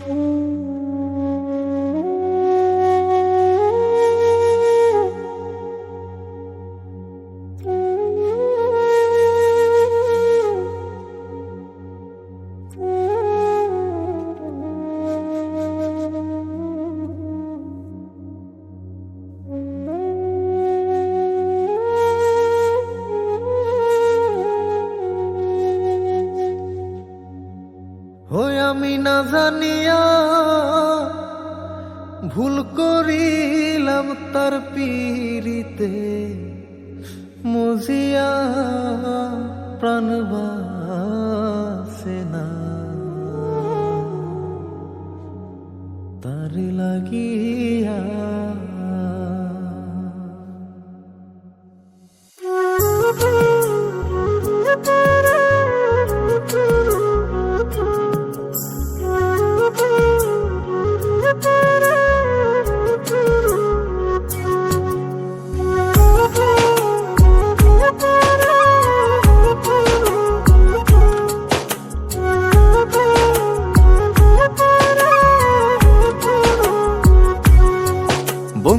Mm-hmm. আমি না জানিয়া ভুল করিলাম তার পীড়িতে মুজিয়া প্রাণ বাসে না। তার লাগিয়া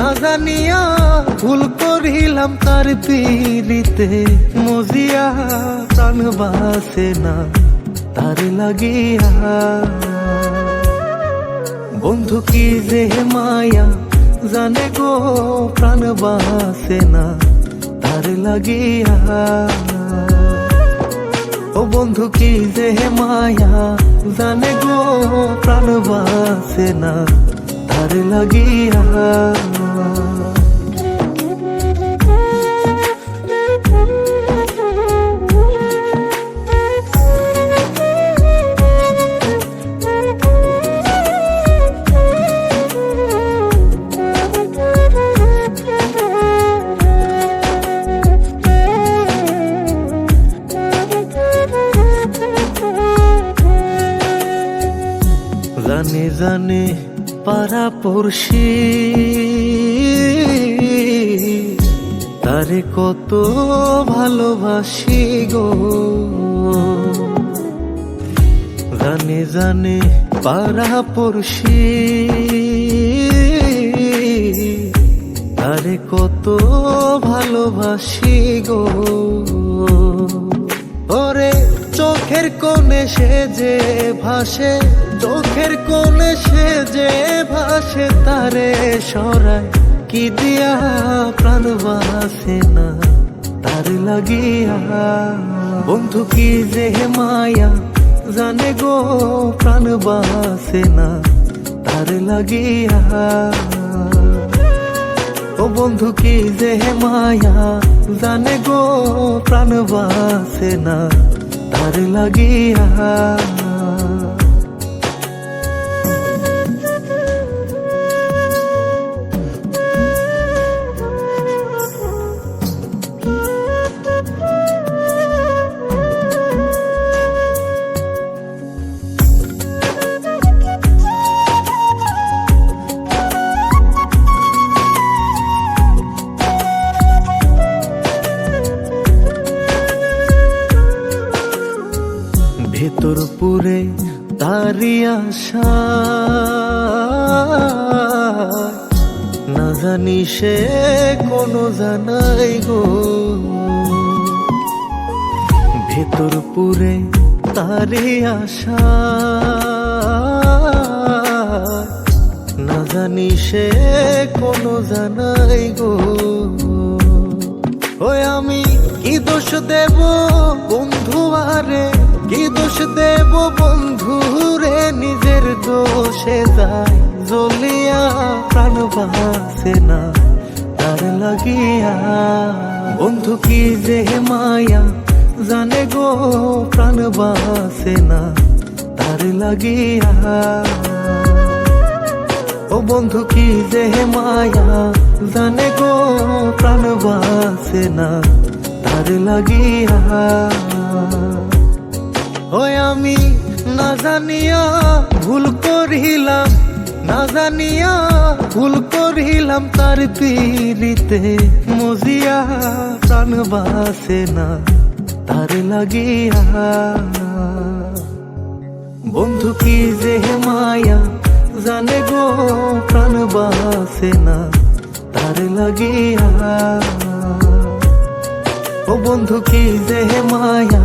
না জানিয়া ভুল করিলাম তার পীড়িতে। মজিয়া প্রাণ বাসে না তার লাগিয়া। বন্ধু কি যে মায়া জানে গো, প্রাণ বাসে না তার লাগিয়া। ও বন্ধু কি যে মায়া জানে গো, প্রাণ বাসে না তার লাগিয়া জানে জানে পাড়া পড়শি। তারে কত ভালোবাসি গো। জানে জানে পাড়া পড়শি। তারে কত ভালোবাসি গো। ওরে চোখের কোণে সে যে ভাসে, চোখের কোণে সে যে ভাসে, তারে সরায় কি দিয়া প্রাণ বাসে না? তার লাগিয়া বন্ধু কি যে মায়া জানে গো প্রাণ বাসে না? তার লাগিয়া ও বন্ধু কি যে মায়া জানে গো প্রাণ বাসে না? তার লাগিয়া ভেতর পুরে তারি আশা। না জানি সে কোনো জানাই গো। ভেতর পুরে তারি আশা। না জানি সে কোনো জানাই গো। ওই আমি কি দোষ দেব বন্ধু আরে? কি দোষ দেব বন্ধু রে? নিজের দোষে যায় জ্বলিয়া প্রাণ বাসে না, তার লাগিয়া। বন্ধু কি যে মায়া জানে গো? প্রাণ বাসে না, তার লাগিয়া। ও বন্ধু কি যে মায়া জানে গো? প্রাণ বাসে না, তার লাগিয়া। ওই আমি না জানিয়া ভুল করিলাম, না জানিয়া ভুল করিলাম, তার পীড়িতে মজিয়া প্রাণ বাসে না, তার লাগিয়া। বন্ধু কি যে মায়া জানে গো, প্রাণ বাসে না, তার লাগিয়া। ও বন্ধু কি যে মায়া